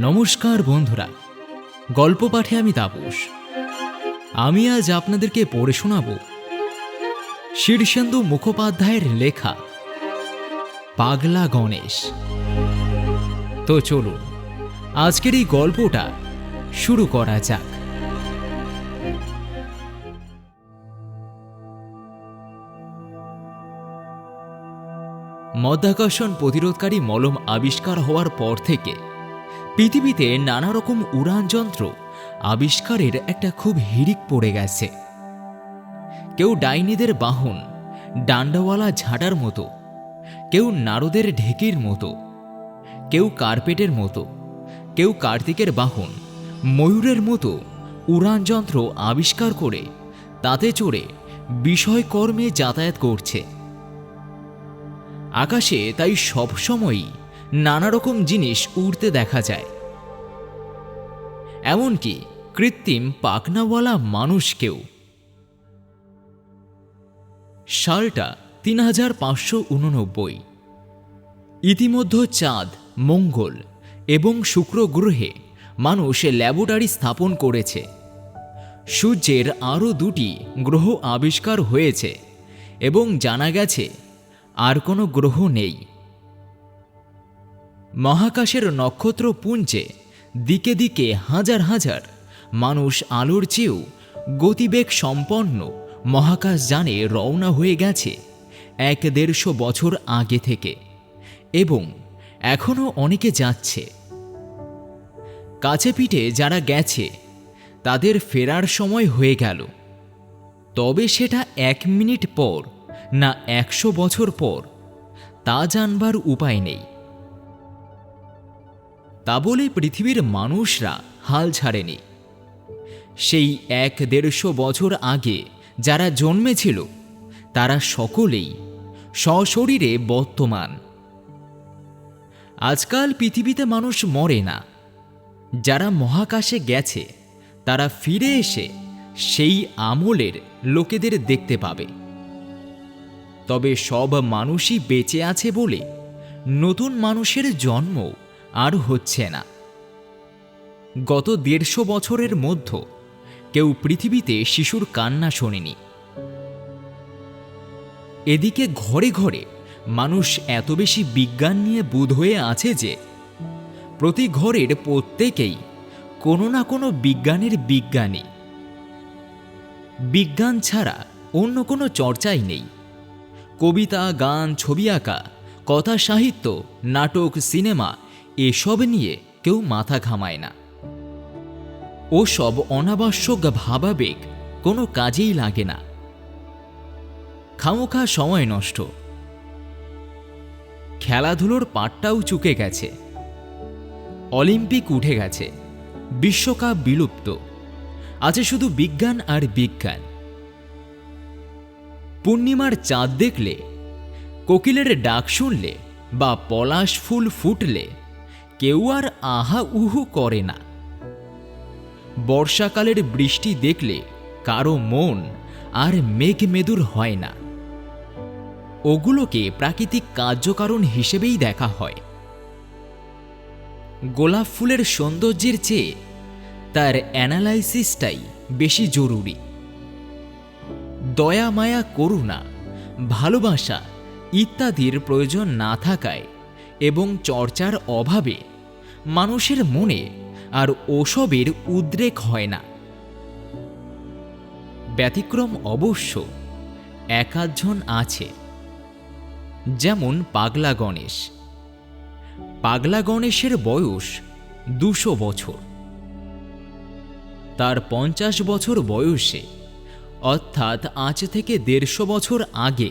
নমস্কার বন্ধুরা, গল্প পাঠে আমি তাপস। আমি আজ আপনাদেরকে পড়ে শোনাব শীর্ষেন্দু মুখোপাধ্যায়ের লেখা, পাগলা গণেশ। তো চলুন, আজকের এই গল্পটা শুরু করা যাক। মধ্যাকর্ষণ প্রতিরোধকারী মলম আবিষ্কার হওয়ার পর থেকে পৃথিবীতে নানা রকম উড়ান যন্ত্র আবিষ্কারের একটা খুব হিড়িক পড়ে গেছে। কেউ ডাইনিদের বাহন, ডান্ডাওয়ালা ঝাঁটার মতো, কেউ নারদের ঢেকির মতো, কেউ কার্পেটের মতো, কেউ কার্তিকের বাহন, ময়ূরের মতো উড়ান যন্ত্র আবিষ্কার করে তাতে চড়ে বিষয়কর্মে যাতায়াত করছে। আকাশে তাই সবসময়ই নানা রকম জিনিস উড়তে দেখা যায়। এমনকি কৃত্রিম পাখনাওয়ালা মানুষকেও। সালটা তিন হাজার পাঁচশো উননব্বই। ইতিমধ্যে চাঁদ, মঙ্গল এবং শুক্র গ্রহে মানুষ ল্যাবরেটরি স্থাপন করেছে। সূর্যের আরও দুটি গ্রহ আবিষ্কার হয়েছে এবং জানা গেছে, আর কোনো গ্রহ নেই। মহাকাশের নক্ষত্রপুঞ্জে দিকে দিকে হাজার হাজার মানুষ আলোর চেয়েও গতিবেগ সম্পন্ন মহাকাশ যানে রওনা হয়ে গেছে এক দেড়শো বছর আগে থেকে এবং এখনও অনেকে যাচ্ছে। কাছে পিঠে যারা গেছে, তাদের ফেরার সময় হয়ে গেল। তবে সেটা এক মিনিট পর না একশো বছর পর, তা জানবার উপায় নেই। তা বলে পৃথিবীর মানুষরা হাল ছাড়েনি। সেই এক দেড়শো বছর আগে যারা জন্মেছিল, তারা সকলেই সশরীরে বর্তমান। আজকাল পৃথিবীতে মানুষ মরে না। যারা মহাকাশে গেছে, তারা ফিরে এসে সেই আমলের লোকেদের দেখতে পাবে। তবে সব মানুষই বেঁচে আছে বলে নতুন মানুষের জন্ম আর হচ্ছে না। গত দেড়শো বছরের মধ্য কেউ পৃথিবীতে শিশুর কান্না শোনেনি। এদিকে ঘরে ঘরে মানুষ এত বেশি বিজ্ঞান নিয়ে বুধ হয়ে আছে যে, প্রতি ঘরের প্রত্যেকেই কোনো না কোনো বিজ্ঞানের বিজ্ঞানী। বিজ্ঞান ছাড়া অন্য কোনো চর্চাই নেই। কবিতা, গান, ছবি আঁকা, কথা, সাহিত্য, নাটক, সিনেমা এসব নিয়ে কেউ মাথা ঘামায় না। ও সব অনাবশ্যক ভাবাবেগ কোনো কাজেই লাগে না। খামোখা সময় নষ্ট। খেলাধুলোর পাটটাও চুকে গেছে। অলিম্পিক উঠে গেছে। বিশ্বকাপ বিলুপ্ত। আছে শুধু বিজ্ঞান আর বিজ্ঞান। পূর্ণিমার চাঁদ দেখলে, কোকিলের ডাক শুনলে বা পলাশ ফুল ফুটলে কেউ আর আহা উহু করে না। বর্ষাকালের বৃষ্টি দেখলে কারও মন আর মেঘমেদুর হয় না। ওগুলোকে প্রাকৃতিক কার্যকারণ হিসেবেই দেখা হয়। গোলাপ ফুলের সৌন্দর্যের চেয়ে তার অ্যানালাইসিসটাই বেশি জরুরি। দয়া, মায়া, করুণা, ভালোবাসা ইত্যাদির প্রয়োজন না থাকায় এবং চর্চার অভাবে মানুষের মনে আর ওসবের উদ্রেক হয় না। ব্যতিক্রম অবশ্য একাধজন আছে। যেমন পাগলা গণেশ। পাগলা গণেশের বয়স দুশো বছর। তার পঞ্চাশ বছর বয়সে, অর্থাৎ আজ থেকে দেড়শো বছর আগে,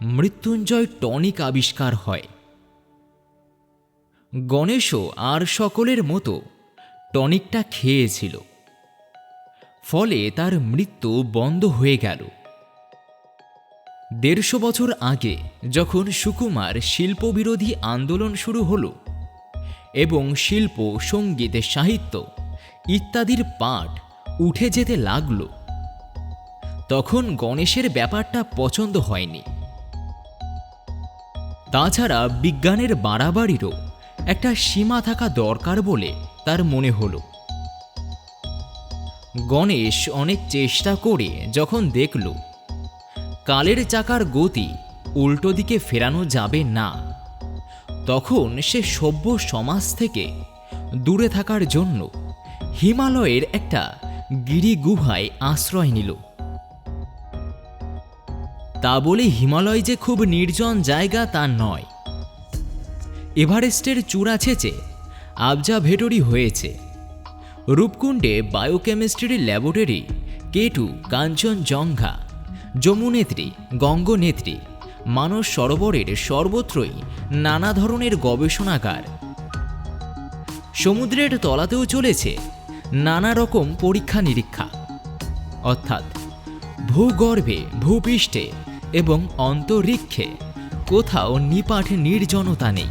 মৃত্যুঞ্জয় টনিক আবিষ্কার হয়। গণেশও আর সকলের মতো টনিকটা খেয়েছিল। ফলে তার মৃত্যু বন্ধ হয়ে গেল। দেড়শো বছর আগে যখন সুকুমার শিল্পবিরোধী আন্দোলন শুরু হলো এবং শিল্প, সংগীত, সাহিত্য ইত্যাদির পাঠ উঠে যেতে লাগল, তখন গণেশের ব্যাপারটা পছন্দ হয়নি। তাছাড়া বিজ্ঞানের বাড়াবাড়িরও একটা সীমা থাকা দরকার বলে তার মনে হলো। গণেশ অনেক চেষ্টা করে যখন দেখল, কালের চাকার গতি উল্টো দিকে ফেরানো যাবে না, তখন সে সভ্য সমাজ থেকে দূরে থাকার জন্য হিমালয়ের একটা গিরি গুহায় আশ্রয় নিল। তা বলে হিমালয় যে খুব নির্জন জায়গা তা নয় এভারেস্টের চূড়া ছেচে আবজা ভেটরি হয়েছে। রূপকুণ্ডে biochemistry laboratory K two Kanchenjunga Yamunotri, Gangotri, মানস সরোবরের সর্বত্রই নানা ধরনের গবেষণাগার। সমুদ্রের তলাতেও চলেছে নানা রকম পরীক্ষা নিরীক্ষা অর্থাৎ ভূগর্ভে, ভূপৃষ্ঠে এবং অন্তরিক্ষে কোথাও নিপাঠ নির্জনতা নেই।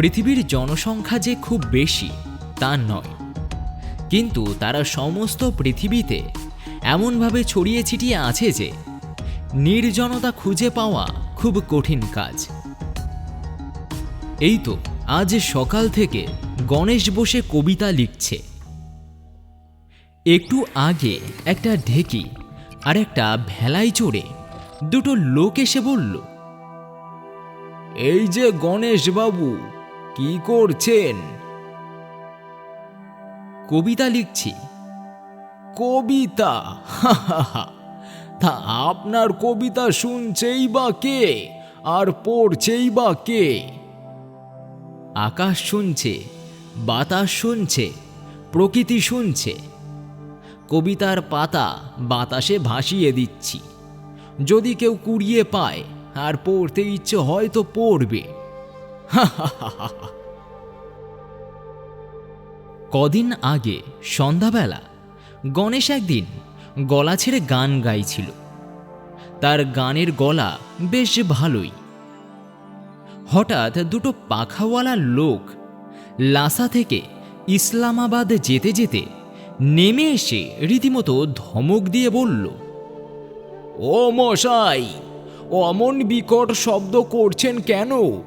পৃথিবীর জনসংখ্যা যে খুব বেশি, তা নয়। কিন্তু তারা সমস্ত পৃথিবীতে এমনভাবে ছড়িয়ে ছিটিয়ে আছে যে, নির্জনতা খুঁজে পাওয়া খুব কঠিন কাজ। এই তো আজ সকাল থেকে গণেশ বসে কবিতা লিখছে। একটু আগে একটা ঢেকি আর একটা ভেলাই চড়ে দুটো লোক এসে বলল, এই যে গণেশ বাবু কি করছেন? কবিতা লিখছি। কবিতা? তা আপনার কবিতা শুনছেই বা কে? আর পড়ছেই বা কে? আকাশ শুনছে, বাতাস শুনছে, প্রকৃতি শুনছে। কবিতার পাতা বাতাসে ভাসিয়ে দিচ্ছি। যদি কেউ কুড়িয়ে পায়, আর পড়তে ইচ্ছে হয় তো পড়বে। কদিন আগে, সন্ধ্যাবেলা, গণেশ একদিন গলা ছেড়ে গান গাইছিল। তার গানের গলা বেশ ভালোই। হঠাৎ দুটো পাখাওয়ালা লোক লাসা থেকে ইসলামাবাদ যেতে যেতে নেমে এসে রীতিমতো ধমক দিয়ে বলল, ও মশাই, অমন বিকট শব্দ করছেন কেন?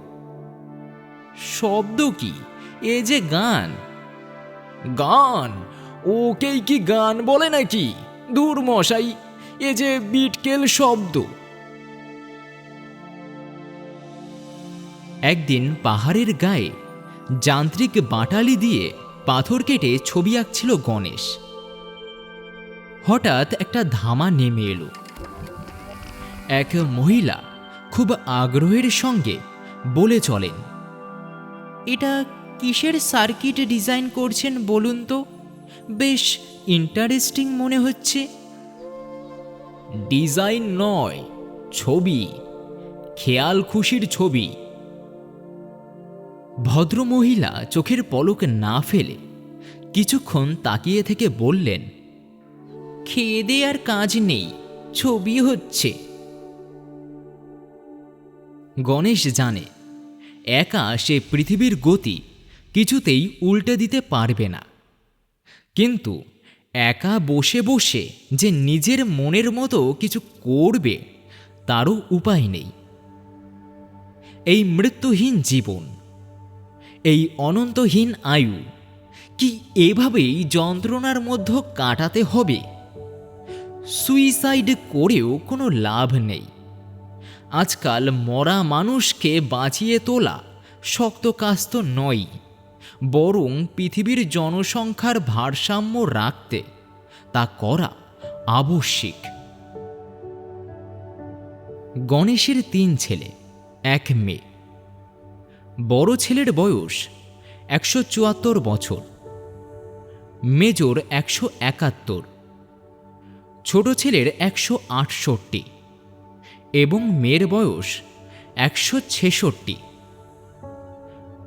শব্দ কি? এ যে গান। গান? ওকেই কি গান বলে নাকি? দূর মশাই, এ যে বিটকেল শব্দ। একদিন পাহাড়ের গায়ে যান্ত্রিক বাটালি দিয়ে পাথর কেটে ছবি আঁকছিল গণেশ। হঠাৎ একটা ধামা নেমে এলো। এক মহিলা খুব আগ্রহের সঙ্গে বলে চলেন এটা কিসের সার্কিট ডিজাইন করছেন বলুন তো? বেশ ইন্টারেস্টিং মনে হচ্ছে। ডিজাইন নয়, ছবি, খেয়াল খুশির ছবি। ভদ্রমহিলা চোখের পলক না ফেলে কিছুক্ষণ তাকিয়ে থেকে বললেন, খেয়ে দে আর কাজ নেই, ছবি হচ্ছে। গণেশ জানে একা সে পৃথিবীর গতি কিছুতেই উল্টে দিতে পারবে না। কিন্তু একা বসে বসে যে নিজের মনের মতো কিছু করবে, তারও উপায় নেই। এই মৃত্যুহীন জীবন, এই অনন্তহীন আয়ু কি এভাবেই যন্ত্রণার মধ্যে কাটাতে হবে? সুইসাইড করেও কোনো লাভ নেই। আজকাল মরা মানুষকে বাঁচিয়ে তোলা শক্ত কাজ তো নয়, বরং পৃথিবীর জনসংখ্যার ভারসাম্য রাখতে তা করা আবশ্যিক। গণেশের তিন ছেলে, এক মেয়ে। বড় ছেলের বয়স একশো চুয়াত্তর বছর, মেজর একশো একাত্তর, ছোট ছেলের একশো আটষট্টি। এবং মেয়ের বয়স একশো ছেষট্টি।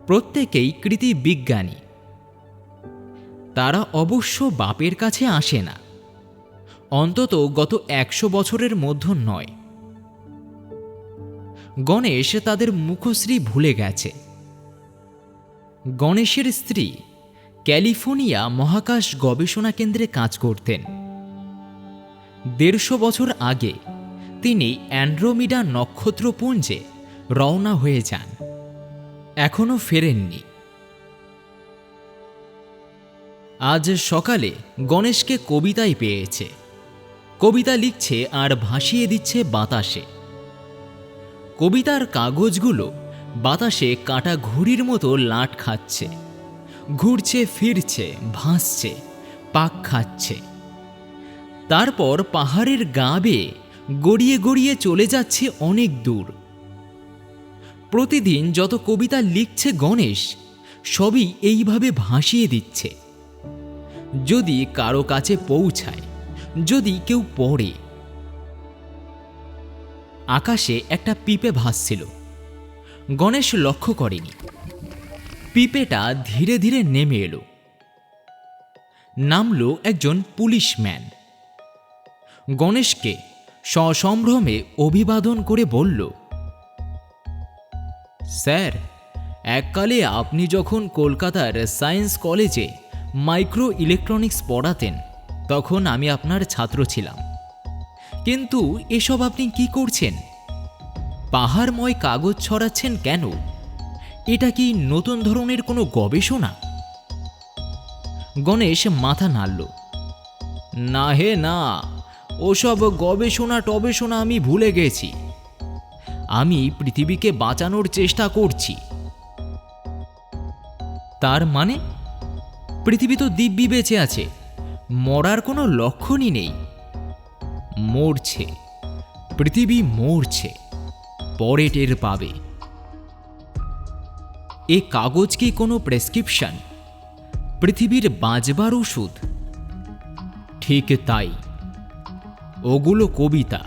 প্রত্যেকেই কৃতি বিজ্ঞানী। তারা অবশ্য বাপের কাছে আসে না। অন্তত গত একশো বছরের মধ্য নয়। গণেশ তাদের মুখশ্রী ভুলে গেছে। গণেশের স্ত্রী ক্যালিফোর্নিয়া মহাকাশ গবেষণা কেন্দ্রে কাজ করতেন। দেড়শো বছর আগে তিনি অ্যান্ড্রোমিডা নক্ষত্রপুঞ্জে রওনা হয়ে যান। এখনও ফেরেননি। আজ সকালে গণেশকে কবিতায় পেয়েছে। কবিতা লিখছে আর ভাসিয়ে দিচ্ছে বাতাসে। কবিতার কাগজগুলো বাতাসে কাটা ঘুড়ির মতো লাট খাচ্ছে। ঘুরছে, ফিরছে, ভাসছে, পাক খাচ্ছে। তারপর পাহাড়ের গা বেয়ে গড়িয়ে গড়িয়ে চলে যাচ্ছে অনেক দূর। প্রতিদিন যত কবিতা লিখছে গণেশ, সবই এইভাবে ভাসিয়ে দিচ্ছে। যদি কারও কাছে পৌঁছায়, যদি কেউ পড়ে। আকাশে একটা পিপে ভাসছিল। গণেশ লক্ষ্য করেনি। পিপেটা ধীরে ধীরে নেমে এলো। নামলো একজন পুলিশম্যান। গণেশকে সসম্ভ্রমে অভিবাদন করে বলল, স্যার, এককালে আপনি যখন কলকাতার সায়েন্স কলেজে মাইক্রো ইলেকট্রনিক্স পড়াতেন, তখন আমি আপনার ছাত্র ছিলাম। কিন্তু এসব আপনি কি করছেন? পাহাড়ময় কাগজ ছড়াচ্ছেন কেন? এটা কি নতুন ধরনের কোনো গবেষণা? গণেশ মাথা নাড়ল, না হে, না। ওসব গবেষণা টবেষণা আমি ভুলে গেছি। আমি পৃথিবীকে বাঁচানোর চেষ্টা করছি। তার মানে? পৃথিবী তো দিব্যি বেঁচে আছে। মরার কোনো লক্ষণই নেই। মরছে। পৃথিবী মরছে। পরে টের পাবে। এ কাগজ কি কোনো প্রেসক্রিপশন? পৃথিবীর বাঁচবার ওষুধ? ঠিক তাই। ওগুলো কবিতা।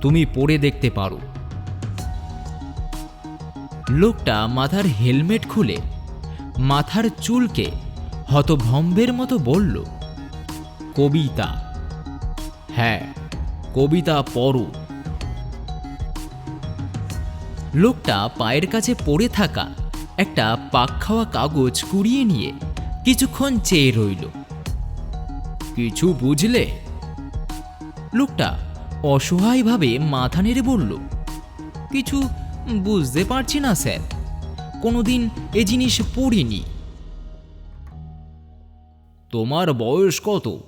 তুমি পড়ে দেখতে পারো। লোকটা মাথার হেলমেট খুলে, মাথার চুলকে হতভম্বের মতো বলল, কবিতা। হ্যাঁ কবিতা পড়ো। লোকটা পায়ের কাছে পড়ে থাকা একটা পাক খাওয়া কাগজ কুড়িয়ে নিয়ে কিছুক্ষণ চেয়ে রইল। কিছু বুঝলে? লোকটা অসহায়ভাবে মাথা নেড়ে বলল, কিছু বুঝতে পারছি না, স্যার। কোনোদিন এ জিনিস পড়িনি। তোমার বয়স কত?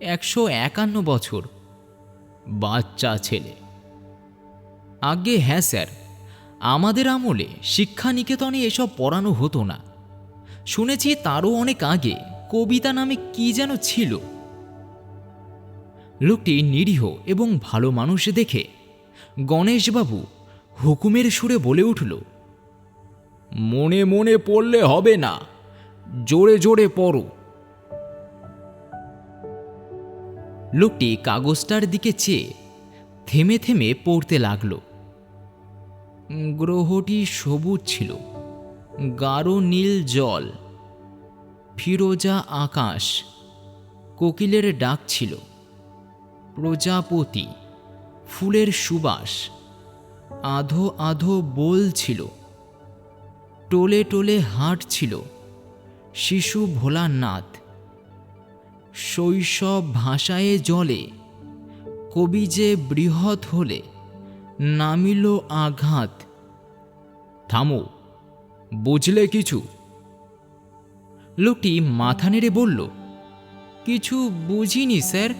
একশো একান্ন বছর। বাচ্চা ছেলে? আগে হ্যাঁ স্যার। আমাদের আমলে শিক্ষা নিকেতনে এসব পড়ানো হতো না। শুনেছি তারও অনেক আগে কবিতা নামে কি যেন ছিল। লোকটি নিরীহ এবং ভালো মানুষ দেখে গণেশবাবু হুকুমের সুরে বলে উঠল, মনে মনে পড়লে হবে না, জোরে জোরে পড়ো। লোকটি কাগজটার দিকে চেয়ে থেমে থেমে পড়তে লাগল। গ্রহটি সবুজ ছিল, গাঢ় নীল জল, ফিরোজা আকাশ, কোকিলের ডাক ছিল। প্রজাপতি, ফুলের সুবাস, আধো আধো বোল ছিল, টোলে টোলে হাট ছিল, শিশু ভোলানাথ। শৈশব ভাষায় জলে, কবি যে বৃহৎ হলে, নামিল আঘাত। থামো, বুঝলে কিছু? লোকটি মাথা নেড়ে বলল, কিছু বুঝিনি, স্যার।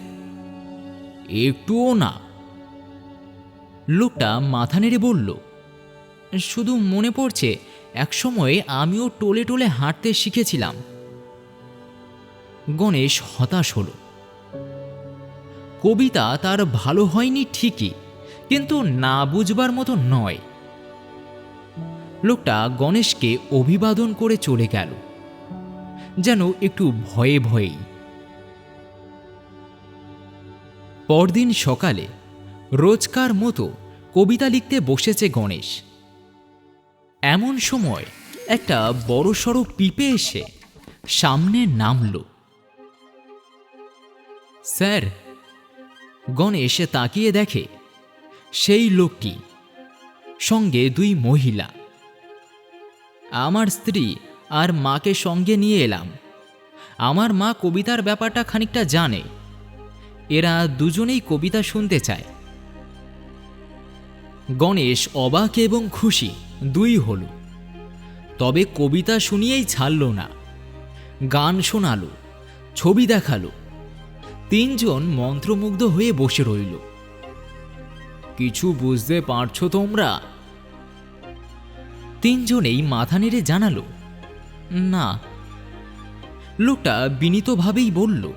একটুও না। লোকটা মাথা নেড়ে বলল, শুধু মনে পড়ছে, একসময় আমিও টোলে টোলে হাঁটতে শিখেছিলাম। গণেশ হতাশ হলো। কবিতা তার ভালো হয়নি ঠিকই, কিন্তু না বুঝবার মতো নয়। লোকটা গণেশকে অভিবাদন করে চলে গেল, যেন একটু ভয়ে ভয়েই। পরদিন সকালে রোজকার মতো কবিতা লিখতে বসেছে গণেশ। এমন সময় একটা বড়সড় পিপে এসে সামনে নামল। স্যার, গণেশ তাকিয়ে দেখে সেই লোকটি সঙ্গে দুই মহিলা। আমার স্ত্রী আর মাকে সঙ্গে নিয়ে এলাম। আমার মা কবিতার ব্যাপারটা খানিকটা জানে। এরা দুজনেই কবিতা শুনতে চায়। গণেশ অবাক এবং খুশি, দুই হলো। তবে কবিতা শুনিয়েই ছাড়ল না। গান শোনালো, ছবি দেখাল। তিনজন মন্ত্রমুগ্ধ হয়ে বসে রইল। কিছু বুঝতে পারছ তোমরা? তিনজনেই মাথা নেড়ে জানালো। না। লোকটা বিনীতভাবেই বলল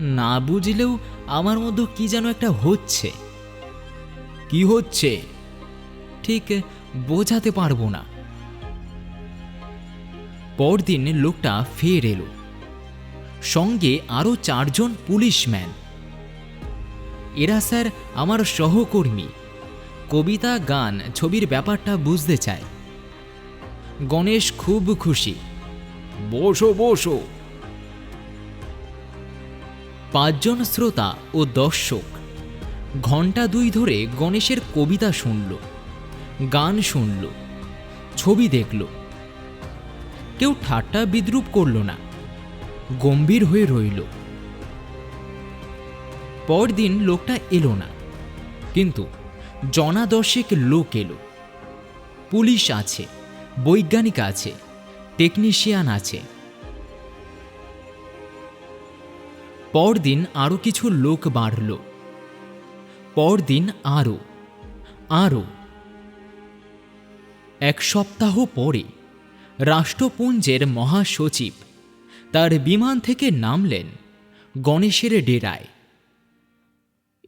না বুঝলেও আমার মধ্যে কি যেন একটা হচ্ছে। কি হচ্ছে? ঠিক বোঝাতে পারব না। পরদিন লোকটা ফের এলো। সঙ্গে আরও চারজন পুলিশম্যান। এরা স্যার আমার সহকর্মী। কবিতা, গান, ছবির ব্যাপারটা বুঝতে চায়। গণেশ খুব খুশি। বসো বসো। পাঁচজন শ্রোতা ও দর্শক। ঘণ্টা দুই ধরে গণেশের কবিতা শুনল, গান শুনল, ছবি দেখল। কেউ ঠাট্টা বিদ্রুপ করল না, গম্ভীর হয়ে রইল। পরদিন লোকটা এলো না, কিন্তু জনা দশেক লোক এলো। পুলিশ আছে, বৈজ্ঞানিক আছে, টেকনিশিয়ান আছে পরদিন আরও কিছু লোক বাড়ল। পরদিন আরও আরও এক সপ্তাহ পরে রাষ্ট্রপুঞ্জের মহাসচিব তার বিমান থেকে নামলেন গণেশের ডেরায়।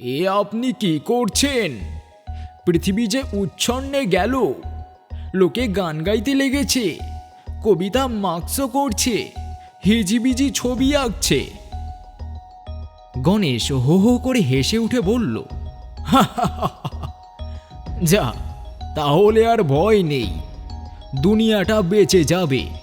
এ আপনি কি করছেন? পৃথিবী যে উচ্ছন্নে গেল, লোকে গান গাইতে লেগেছে, কবিতা মার্কসও করছে, হিজিবিজি ছবি আঁকছে। গণেশ হো হো করে হেসে উঠে বলল যা, তাহলে আর ভয় নেই। দুনিয়াটা বেঁচে যাবে।